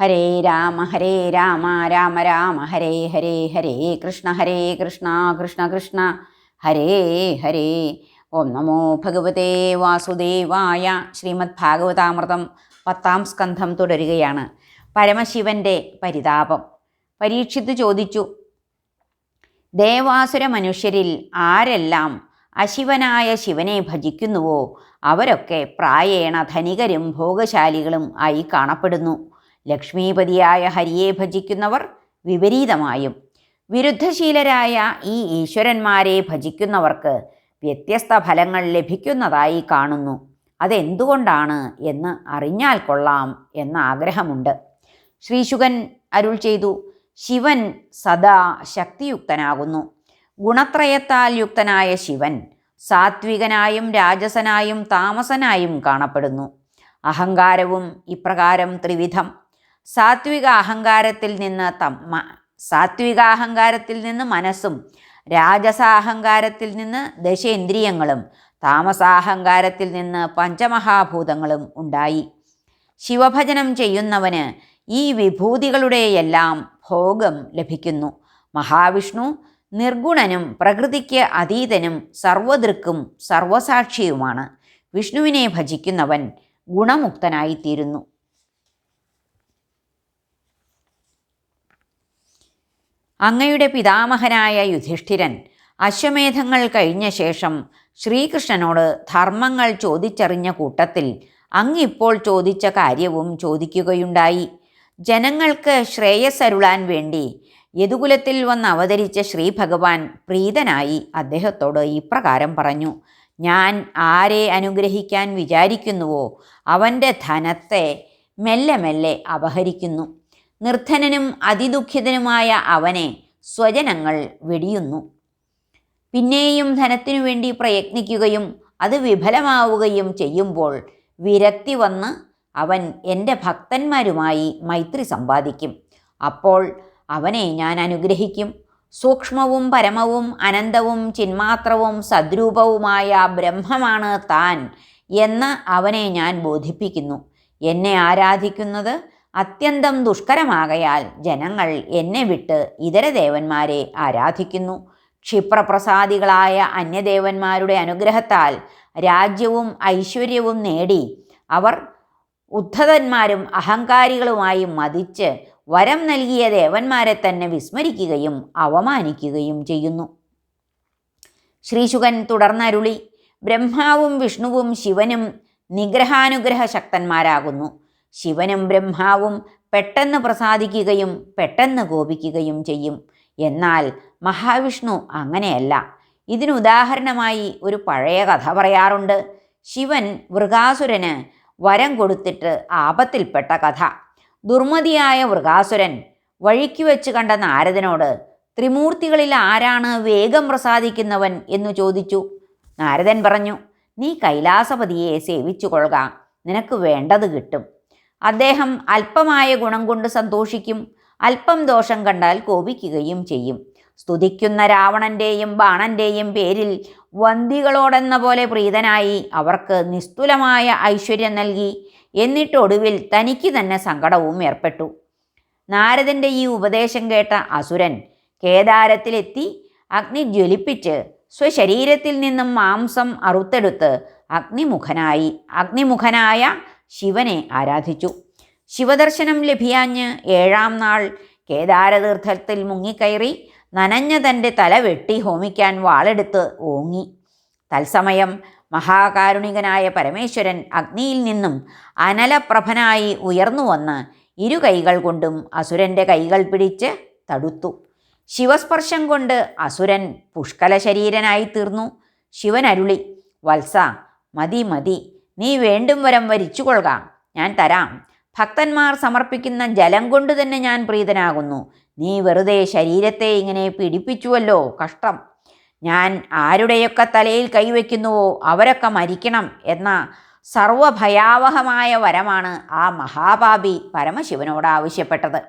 ഹരേ രാമ ഹരേ രാമ രാമ രാമ ഹരേ ഹരേ ഹരേ കൃഷ്ണ ഹരേ കൃഷ്ണ കൃഷ്ണ കൃഷ്ണ. ഹരേ ഹരേ. ഓം നമോ ഭഗവതേ വാസുദേവായ ശ്രീമദ് ഭാഗവതാമൃതം പത്താം സ്കന്ധം തുടരുകയാണ്. പരമശിവന്റെ പരിതാപം. പരീക്ഷിത്ത് ചോദിച്ചു ദേവാസുര മനുഷ്യരിൽ ആരെല്ലാം അശിവനായ ശിവനെ ഭജിക്കുന്നുവോ? അവരൊക്കെ പ്രായേണ ധനികരും ഭോഗശാലികളും ആയി കാണപ്പെടുന്നു. ലക്ഷ്മീപതിയായ ഹരിയെ ഭജിക്കുന്നവർ വിപരീതമായും. വിരുദ്ധശീലരായ ഈ ഈശ്വരന്മാരെ ഭജിക്കുന്നവർക്ക് വ്യത്യസ്ത ഫലങ്ങൾ ലഭിക്കുന്നതായി കാണുന്നു. അതെന്തുകൊണ്ടാണ് എന്ന് അറിഞ്ഞാൽ കൊള്ളാം എന്ന ആഗ്രഹമുണ്ട്. ശ്രീശുഖൻ അരുൾ ചെയ്തു ശിവൻ സദാ ശക്തിയുക്തനാകുന്നു. ഗുണത്രയത്താൽ യുക്തനായ ശിവൻ സാത്വികനായും രാജസനായും താമസനായും കാണപ്പെടുന്നു. അഹങ്കാരവും ഇപ്രകാരം ത്രിവിധം സാത്വിക അഹങ്കാരത്തിൽ നിന്ന് തമ്മ സാത്വികാഹങ്കാരത്തിൽ നിന്ന് മനസ്സും രാജസാഹങ്കാരത്തിൽ നിന്ന് ദശേന്ദ്രിയങ്ങളും താമസാഹങ്കാരത്തിൽ നിന്ന് പഞ്ചമഹാഭൂതങ്ങളും ഉണ്ടായി. ശിവഭജനം ചെയ്യുന്നവന് ഈ വിഭൂതികളുടെയെല്ലാം ഭോഗം ലഭിക്കുന്നു. മഹാവിഷ്ണു നിർഗുണനും പ്രകൃതിക്ക് അതീതനും സർവദൃക്കും സർവസാക്ഷിയുമാണ്. വിഷ്ണുവിനെ ഭജിക്കുന്നവൻ ഗുണമുക്തനായിത്തീരുന്നു. അങ്ങയുടെ പിതാമഹനായ യുധിഷ്ഠിരൻ അശ്വമേധങ്ങൾ കഴിഞ്ഞ ശേഷം ശ്രീകൃഷ്ണനോട് ധർമ്മങ്ങൾ ചോദിച്ചറിഞ്ഞ കൂട്ടത്തിൽ അങ്ങിപ്പോൾ ചോദിച്ച കാര്യവും ചോദിക്കുകയുണ്ടായി. ജനങ്ങൾക്ക് ശ്രേയസ്സരുളാൻ വേണ്ടി യദുകുലത്തിൽ വന്ന് അവതരിച്ച ശ്രീ ഭഗവാൻ പ്രീതനായി അദ്ദേഹത്തോട് ഇപ്രകാരം പറഞ്ഞു ഞാൻ ആരെ അനുഗ്രഹിക്കാൻ വിചാരിക്കുന്നുവോ? അവന്റെ ധനത്തെ മെല്ലെ മെല്ലെ അപഹരിക്കുന്നു. നിർധനനും അതിദുഃഖിതനുമായ അവനെ സ്വജനങ്ങൾ വെടിയുന്നു. പിന്നെയും ധനത്തിനു വേണ്ടി പ്രയത്നിക്കുകയും അത് വിഫലമാവുകയും ചെയ്യുമ്പോൾ വിരക്തി വന്ന് അവൻ എന്റെ ഭക്തന്മാരുമായി മൈത്രി സമ്പാദിക്കും അപ്പോൾ അവനെ ഞാൻ അനുഗ്രഹിക്കും. സൂക്ഷ്മവും പരമവും അനന്തവും ചിന്മാത്രവും സദ്രൂപവുമായ ബ്രഹ്മമാണ് താൻ എന്ന് അവനെ ഞാൻ ബോധിപ്പിക്കുന്നു. എന്നെ ആരാധിക്കുന്നത് അത്യന്തം ദുഷ്കരമാകയാൽ ജനങ്ങൾ എന്നെ വിട്ട് ഇതര ദേവന്മാരെ ആരാധിക്കുന്നു. ക്ഷിപ്രപ്രസാദികളായ അന്യദേവന്മാരുടെ അനുഗ്രഹത്താൽ രാജ്യവും ഐശ്വര്യവും നേടി അവർ ഉദ്ധതന്മാരും അഹങ്കാരികളുമായി മതിച്ച് വരം നൽകിയ ദേവന്മാരെ തന്നെ വിസ്മരിക്കുകയും അവമാനിക്കുകയും ചെയ്യുന്നു. ശ്രീശുകൻ തുടർന്നരുളി. ബ്രഹ്മാവും വിഷ്ണുവും ശിവനും നിഗ്രഹാനുഗ്രഹ ശക്തന്മാരാകുന്നു ശിവനും ബ്രഹ്മാവും പെട്ടെന്ന് പ്രസാദിക്കുകയും പെട്ടെന്ന് കോപിക്കുകയും ചെയ്യും. എന്നാൽ മഹാവിഷ്ണു അങ്ങനെയല്ല. ഇതിനുദാഹരണമായി ഒരു പഴയ കഥ പറയാറുണ്ട്. ശിവൻ വൃകാസുരന് വരം കൊടുത്തിട്ട് ആപത്തിൽപ്പെട്ട കഥ. ദുർമതിയായ വൃകാസുരൻ വഴിക്ക് വെച്ച് കണ്ട നാരദനോട് ത്രിമൂർത്തികളിൽ ആരാണ് വേഗം പ്രസാദിക്കുന്നവൻ? എന്ന് ചോദിച്ചു. നാരദൻ പറഞ്ഞു നീ കൈലാസപതിയെ സേവിച്ചു കൊള്ളുക നിനക്ക് വേണ്ടത് കിട്ടും. അദ്ദേഹം അല്പമായ ഗുണം കൊണ്ട് സന്തോഷിക്കും. അല്പം ദോഷം കണ്ടാൽ കോപിക്കുകയും ചെയ്യും. സ്തുതിക്കുന്ന രാവണന്റെയും ബാണന്റെയും പേരിൽ വന്തികളോടെന്ന പോലെ പ്രീതനായി അവർക്ക് നിസ്തുലമായ ഐശ്വര്യം നൽകി. എന്നിട്ടൊടുവിൽ തനിക്ക് തന്നെ സങ്കടവും ഏർപ്പെട്ടു. നാരദന്റെ ഈ ഉപദേശം കേട്ട അസുരൻ കേദാരത്തിലെത്തി. അഗ്നി ജ്വലിപ്പിച്ച് സ്വശരീരത്തിൽ നിന്നും മാംസം അറുത്തെടുത്ത് അഗ്നിമുഖനായി. അഗ്നിമുഖനായ ശിവനെ ആരാധിച്ചു. ശിവദർശനം ലഭിയാഞ്ഞ് ഏഴാം നാൾ കേദാരതീർത്ഥത്തിൽ മുങ്ങിക്കയറി നനഞ്ഞ തന്റെ തല വെട്ടി ഹോമിക്കാൻ വാളെടുത്ത് ഓങ്ങി. തത്സമയം മഹാകാരുണികനായ പരമേശ്വരൻ അഗ്നിയിൽ നിന്നും അനലപ്രഭനായി ഉയർന്നു വന്ന് ഇരു കൈകൾ കൊണ്ടും അസുരന്റെ കൈകൾ പിടിച്ച് തടുത്തു. ശിവസ്പർശം കൊണ്ട് അസുരൻ പുഷ്കല ശരീരനായി തീർന്നു. ശിവനരുളി വത്സ മതി മതി നീ വേണ്ടും വരം വരിച്ചു കൊള്ളുക ഞാൻ തരാം. ഭക്തന്മാർ സമർപ്പിക്കുന്ന ജലം കൊണ്ട് തന്നെ ഞാൻ പ്രീതനാകുന്നു. നീ വെറുതെ ശരീരത്തെ ഇങ്ങനെ പിടിപ്പിച്ചുവല്ലോ. കഷ്ടം. ഞാൻ ആരുടെയൊക്കെ തലയിൽ കൈവയ്ക്കുന്നുവോ അവരൊക്കെ മരിക്കണം എന്ന സർവഭയാവഹമായ വരമാണ് ആ മഹാപാപി പരമശിവനോട് ആവശ്യപ്പെട്ടത്.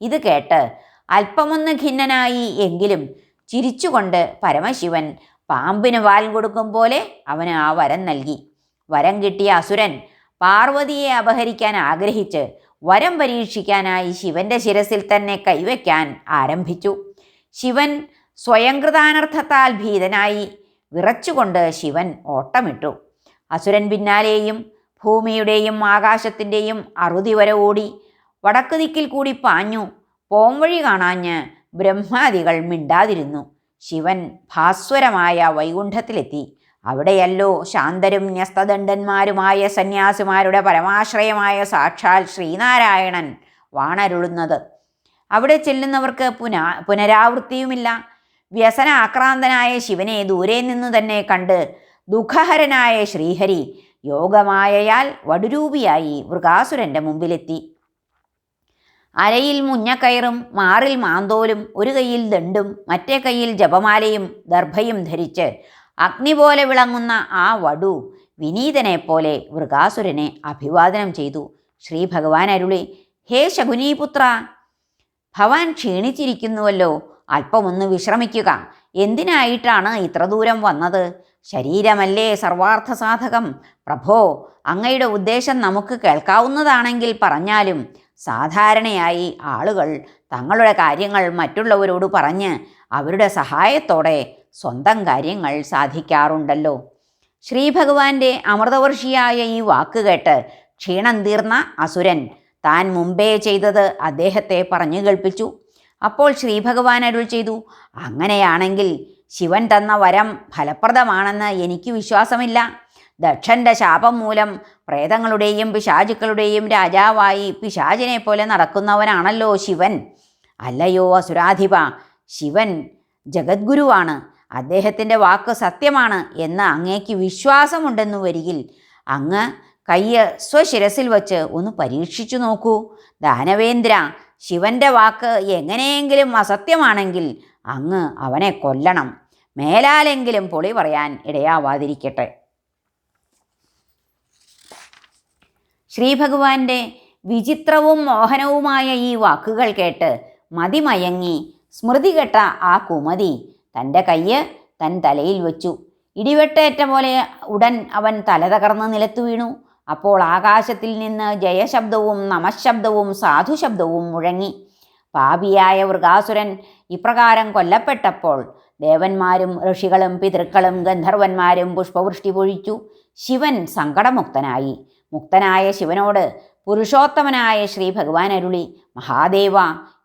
ഇത് കേട്ട് അല്പമൊന്ന് ഖിന്നനായി എങ്കിലും ചിരിച്ചുകൊണ്ട് പരമശിവൻ പാമ്പിന് വാൽ കൊടുക്കും പോലെ അവന് ആ വരം നൽകി. വരം കിട്ടിയ അസുരൻ പാർവതിയെ അപഹരിക്കാൻ ആഗ്രഹിച്ച് വരം പരീക്ഷിക്കാനായി ശിവന്റെ ശിരസിൽ തന്നെ കൈവയ്ക്കാൻ ആരംഭിച്ചു. ശിവൻ സ്വയംകൃതാനർത്ഥത്താൽ ഭീതനായി വിറച്ചുകൊണ്ട് ശിവൻ ഓട്ടമിട്ടു. അസുരൻ പിന്നാലെയും ഭൂമിയുടെയും ആകാശത്തിന്റെയും അറുതി വരെ ഓടി വടക്ക് ദിക്കിൽ കൂടി പാഞ്ഞു പോംവഴി കാണാഞ്ഞ് ബ്രഹ്മാദികൾ മിണ്ടാതിരുന്നു. ശിവൻ ഭാസ്വരമായ വൈകുണ്ഠത്തിലെത്തി. അവിടെയല്ലോ ശാന്തരും ന്യസ്തദണ്ഡന്മാരുമായ സന്യാസിമാരുടെ പരമാശ്രയമായ സാക്ഷാൽ ശ്രീനാരായണൻ വാണരുളുന്നത്. അവിടെ ചെല്ലുന്നവർക്ക് പുന പുനരാവൃത്തിയുമില്ല. വ്യസന ആക്രാന്തനായ ശിവനെ ദൂരെ നിന്നു തന്നെ കണ്ട് ദുഃഖഹരനായ ശ്രീഹരി യോഗമായയാൽ വടുരൂപിയായി മൃഗാസുരന്റെ മുമ്പിലെത്തി. അരയിൽ മുഞ്ഞക്കയറും മാറിൽ മാന്തോലും ഒരു കൈയിൽ ദണ്ടും മറ്റേ കൈയിൽ ജപമാലയും ദർഭയും ധരിച്ച് അഗ്നി പോലെ വിളങ്ങുന്ന ആ വടു വിനീതനെ പോലെ വൃകാസുരനെ അഭിവാദനം ചെയ്തു. ശ്രീ ഭഗവാൻ അരുളി ഹേ ശകുനീപുത്ര ഭവാൻ ക്ഷീണിച്ചിരിക്കുന്നുവല്ലോ. അല്പമൊന്ന് വിശ്രമിക്കുക. എന്തിനായിട്ടാണ് ഇത്ര ദൂരം വന്നത്? ശരീരമല്ലേ സർവാർത്ഥ സാധകം പ്രഭോ അങ്ങയുടെ ഉദ്ദേശം നമുക്ക് കേൾക്കാവുന്നതാണെങ്കിൽ പറഞ്ഞാലും സാധാരണയായി ആളുകൾ തങ്ങളുടെ കാര്യങ്ങൾ മറ്റുള്ളവരോട് പറഞ്ഞ് അവരുടെ സഹായത്തോടെ സ്വന്തം കാര്യങ്ങൾ സാധിക്കാറുണ്ടല്ലോ. ശ്രീഭഗവാന്റെ അമൃതവർഷിയായ ഈ വാക്കുകേട്ട് ക്ഷീണം തീർന്ന അസുരൻ താൻ മുമ്പേ ചെയ്തത് അദ്ദേഹത്തെ പറഞ്ഞു കേൾപ്പിച്ചു. അപ്പോൾ ശ്രീഭഗവാൻ അരുൾ ചെയ്തു അങ്ങനെയാണെങ്കിൽ ശിവൻ തന്ന വരം ഫലപ്രദമാണെന്ന് എനിക്ക് വിശ്വാസമില്ല. ദക്ഷന്റെ ശാപം മൂലം പ്രേതങ്ങളുടെയും പിശാചുക്കളുടെയും രാജാവായി പിശാചിനെ പോലെ നടക്കുന്നവനാണല്ലോ ശിവൻ. അല്ലയോ അസുരാധിപ ശിവൻ ജഗദ്ഗുരുവാണ്. അദ്ദേഹത്തിന്റെ വാക്ക് സത്യമാണ് എന്ന് അങ്ങേക്ക് വിശ്വാസമുണ്ടെന്നു വരികിൽ അങ്ങ് കയ്യ് സ്വശിരസിൽ വച്ച് ഒന്ന് പരീക്ഷിച്ചു നോക്കൂ. ദാനവേന്ദ്ര ശിവന്റെ വാക്ക് എങ്ങനെയെങ്കിലും അസത്യമാണെങ്കിൽ അങ്ങ് അവനെ കൊല്ലണം. മേലാലെങ്കിലും പൊളി പറയാൻ ഇടയാവാതിരിക്കട്ടെ. ശ്രീഭഗവാന്റെ വിചിത്രവും മോഹനവുമായ ഈ വാക്കുകൾ കേട്ട് മതിമയങ്ങി സ്മൃതി കെട്ട ആ കുമതി തന്റെ കയ്യ് തൻ തലയിൽ വെച്ചു. ഇടിവെട്ടേറ്റ പോലെ ഉടൻ അവൻ തല തകർന്ന് നിലത്തു വീണു. അപ്പോൾ ആകാശത്തിൽ നിന്ന് ജയശബ്ദവും നമശബ്ദവും സാധുശബ്ദവും മുഴങ്ങി. പാപിയായ വൃകാസുരൻ ഇപ്രകാരം കൊല്ലപ്പെട്ടപ്പോൾ ദേവന്മാരും ഋഷികളും പിതൃക്കളും ഗന്ധർവന്മാരും പുഷ്പവൃഷ്ടി പൊഴിച്ചു. ശിവൻ സങ്കടമുക്തനായി. മുക്തനായ ശിവനോട് പുരുഷോത്തമനായ ശ്രീ ഭഗവാൻ അരുളി മഹാദേവ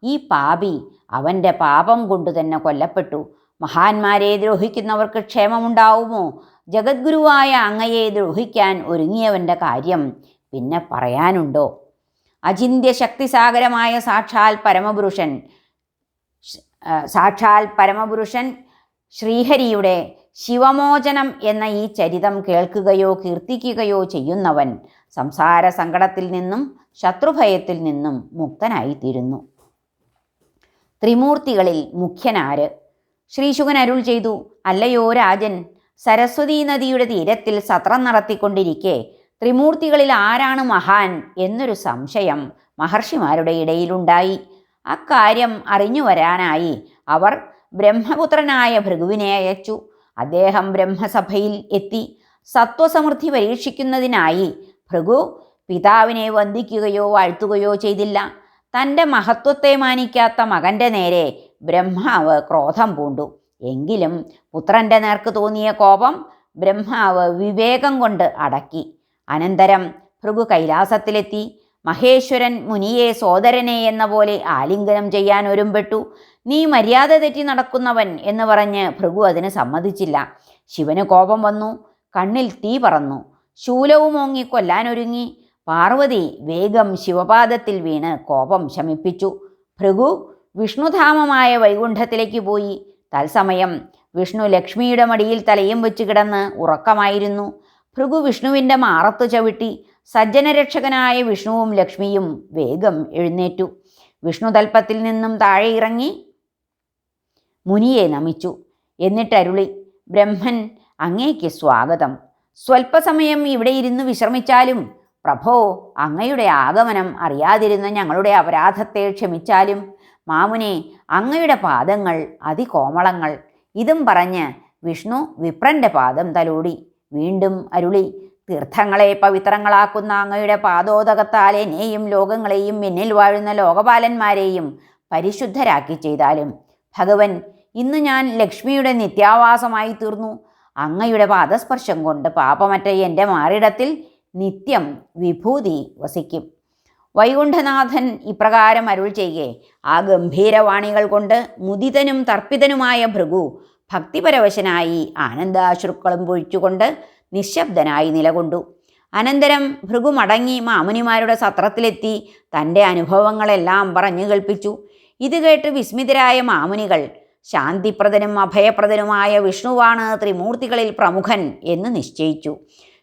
ഈ പാപി അവന്റെ പാപം കൊണ്ടു തന്നെ കൊല്ലപ്പെട്ടു. മഹാന്മാരെ ദ്രോഹിക്കുന്നവർക്ക് ക്ഷേമമുണ്ടാവുമോ? ജഗദ്ഗുരുവായ അങ്ങയെ ദ്രോഹിക്കാൻ ഒരുങ്ങിയവന്റെ കാര്യം പിന്നെ പറയാനുണ്ടോ? അചിന്ത്യ ശക്തിസാഗരമായ സാക്ഷാൽ പരമപുരുഷൻ സാക്ഷാൽ പരമപുരുഷൻ ശ്രീഹരിയുടെ ശിവമോചനം എന്ന ഈ ചരിതം കേൾക്കുകയോ കീർത്തിക്കുകയോ ചെയ്യുന്നവൻ സംസാര സങ്കടത്തിൽ നിന്നും ശത്രുഭയത്തിൽ നിന്നും മുക്തനായിത്തീരുന്നു. ത്രിമൂർത്തികളിൽ മുഖ്യനാര്? ശ്രീശുകൻ അരുൾ ചെയ്തു അല്ലയോ രാജൻ സരസ്വതീ നദിയുടെ തീരത്തിൽ സത്രം നടത്തിക്കൊണ്ടിരിക്കെ ത്രിമൂർത്തികളിൽ ആരാണ് മഹാൻ എന്നൊരു സംശയം മഹർഷിമാരുടെ ഇടയിലുണ്ടായി. അക്കാര്യം അറിഞ്ഞു വരാനായി അവർ ബ്രഹ്മപുത്രനായ ഭൃഗുവിനെ അയച്ചു. അദ്ദേഹം ബ്രഹ്മസഭയിൽ എത്തി സത്വസമൃദ്ധി പരീക്ഷിക്കുന്നതിനായി ഭൃഗു പിതാവിനെ വന്ദിക്കുകയോ വാഴ്ത്തുകയോ ചെയ്തില്ല. തന്റെ മഹത്വത്തെ മാനിക്കാത്ത മകന്റെ നേരെ ബ്രഹ്മാവ് ക്രോധം പൂണ്ടു. എങ്കിലും പുത്രന്റെ നേർക്ക് തോന്നിയ കോപം ബ്രഹ്മാവ് വിവേകം കൊണ്ട് അടക്കി. അനന്തരം ഭൃഗു കൈലാസത്തിലെത്തി. മഹേശ്വരൻ മുനിയെ സോദരനെ എന്ന പോലെ ആലിംഗനം ചെയ്യാൻ ഒരുമ്പെട്ടു. നീ മര്യാദ തെറ്റി നടക്കുന്നവൻ എന്ന് പറഞ്ഞ് ഭൃഗു അതിന് സമ്മതിച്ചില്ല. ശിവന് കോപം വന്നു. കണ്ണിൽ തീ പറന്നു. ശൂലവും ഓങ്ങി കൊല്ലാനൊരുങ്ങി പാർവതി വേഗം ശിവപാദത്തിൽ വീണ് കോപം ശമിപ്പിച്ചു. ഭൃഗു വിഷ്ണുധാമമായ വൈകുണ്ഠത്തിലേക്ക് പോയി. തത്സമയം വിഷ്ണു ലക്ഷ്മിയുടെ മടിയിൽ തലയും വെച്ച് കിടന്ന് ഉറക്കമായിരുന്നു. ഭൃഗു വിഷ്ണുവിന്റെ മാറത്തു ചവിട്ടി സജ്ജനരക്ഷകനായ വിഷ്ണുവും ലക്ഷ്മിയും വേഗം എഴുന്നേറ്റു. വിഷ്ണു വിഷ്ണുതൽപ്പത്തിൽ നിന്നും താഴെ ഇറങ്ങി മുനിയെ നമിച്ചു. എന്നിട്ടരുളി ബ്രഹ്മൻ അങ്ങേക്ക് സ്വാഗതം. സ്വൽപ്പസമയം ഇവിടെ ഇരുന്ന് വിശ്രമിച്ചാലും പ്രഭോ അങ്ങയുടെ ആഗമനം അറിയാതിരുന്ന ഞങ്ങളുടെ അപരാധത്തെ ക്ഷമിച്ചാലും മാമുനെ അങ്ങയുടെ പാദങ്ങൾ അതികോമളങ്ങൾ. ഇതും പറഞ്ഞ് വിഷ്ണു വിപ്രന്റെ പാദം തലോടി. വീണ്ടും അരുളി തീർത്ഥങ്ങളെ പവിത്രങ്ങളാക്കുന്ന അങ്ങയുടെ പാദോദകത്താൽ എന്നെയും ലോകങ്ങളെയും എന്നിൽ വാഴുന്ന ലോകപാലന്മാരെയും പരിശുദ്ധരാക്കി ചെയ്താലും. ഭഗവൻ ഇന്ന് ഞാൻ ലക്ഷ്മിയുടെ നിത്യാവാസമായി തീർന്നു. അങ്ങയുടെ പാദസ്പർശം കൊണ്ട് പാപമറ്റ എന്റെ മാറിടത്തിൽ നിത്യം വിഭൂതി വസിക്കും. വൈകുണ്ഠനാഥൻ ഇപ്രകാരം അരുൾ ചെയ്യേ. ആ ഗംഭീരവാണികൾ കൊണ്ട് മുദിതനും തർപ്പിതനുമായ ഭൃഗു ഭക്തിപരവശനായി ആനന്ദാശ്രുക്കളും പൊഴിച്ചുകൊണ്ട് നിശബ്ദനായി നിലകൊണ്ടു. അനന്തരം ഭൃഗു മടങ്ങി മാമുനിമാരുടെ സത്രത്തിലെത്തി തന്റെ അനുഭവങ്ങളെല്ലാം പറഞ്ഞു കേൾപ്പിച്ചു. ഇത് കേട്ട് വിസ്മിതരായ മാമുനികൾ ശാന്തിപ്രദനും അഭയപ്രദനുമായ വിഷ്ണുവാണ് ത്രിമൂർത്തികളിൽ പ്രമുഖൻ എന്ന് നിശ്ചയിച്ചു.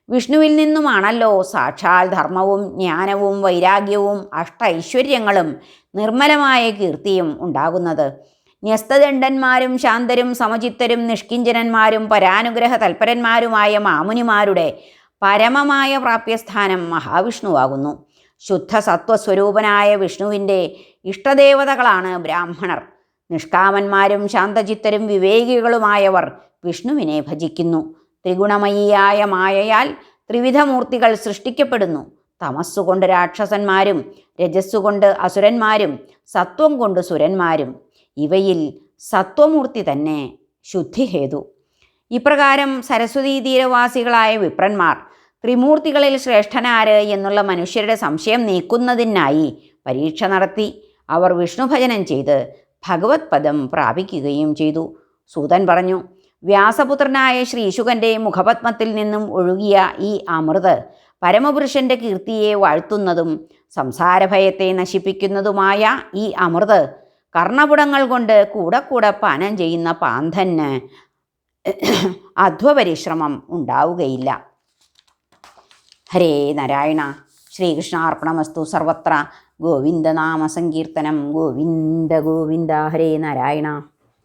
വിഷ്ണുവിൽ നിന്നുമാണല്ലോ സാക്ഷാൽ ധർമ്മവും ജ്ഞാനവും വൈരാഗ്യവും അഷ്ട ഐശ്വര്യങ്ങളും നിർമ്മലമായ കീർത്തിയും ഉണ്ടാകുന്നത്. ന്യസ്തദണ്ഡന്മാരും ശാന്തരും സമചിത്തരും നിഷ്കിഞ്ചനന്മാരും പരാനുഗ്രഹ തൽപരന്മാരുമായ മാമുനിമാരുടെ പരമമായ പ്രാപ്യസ്ഥാനം മഹാവിഷ്ണുവാകുന്നു. ശുദ്ധ സത്വസ്വരൂപനായ വിഷ്ണുവിന്റെ ഇഷ്ടദേവതകളാണ് ബ്രാഹ്മണർ. നിഷ്കാമന്മാരും ശാന്തചിത്തരും വിവേകികളുമായവർ വിഷ്ണുവിനെ ഭജിക്കുന്നു. ത്രിഗുണമയിയായ മായയാൽ ത്രിവിധമൂർത്തികൾ സൃഷ്ടിക്കപ്പെടുന്നു. തമസ്സുകൊണ്ട് രാക്ഷസന്മാരും രജസ്സുകൊണ്ട് അസുരന്മാരും സത്വം കൊണ്ട് സുരന്മാരും. ഇവയിൽ സത്വമൂർത്തി തന്നെ ശുദ്ധിഹേതു. ഇപ്രകാരം സരസ്വതി തീരവാസികളായ വിപ്രന്മാർ ത്രിമൂർത്തികളിൽ ശ്രേഷ്ഠനാര് എന്നുള്ള മനുഷ്യരുടെ സംശയം നീക്കുന്നതിനായി പരീക്ഷ നടത്തി. അവർ വിഷ്ണുഭജനം ചെയ്ത് ഭഗവത് പദം പ്രാപിക്കുകയും ചെയ്തു. സൂതൻ പറഞ്ഞു വ്യാസപുത്രനായ ശ്രീശുഖന്റെ മുഖപത്മത്തിൽ നിന്നും ഒഴുകിയ ഈ അമൃത് പരമപുരുഷന്റെ കീർത്തിയെ വാഴ്ത്തുന്നതും സംസാരഭയത്തെ നശിപ്പിക്കുന്നതുമായ ഈ അമൃത് കർണപുടങ്ങൾ കൊണ്ട് കൂടെ കൂടെ പാനം ചെയ്യുന്ന പാന്തന് അധ്വപരിശ്രമം ഉണ്ടാവുകയില്ല. ഹരേ നാരായണ. ശ്രീകൃഷ്ണാർപ്പണമസ്തു സർവത്ര. ഗോവിന്ദനാമസങ്കീർത്തനം ഗോവിന്ദ ഗോവിന്ദ. ഹരേ നാരായണ.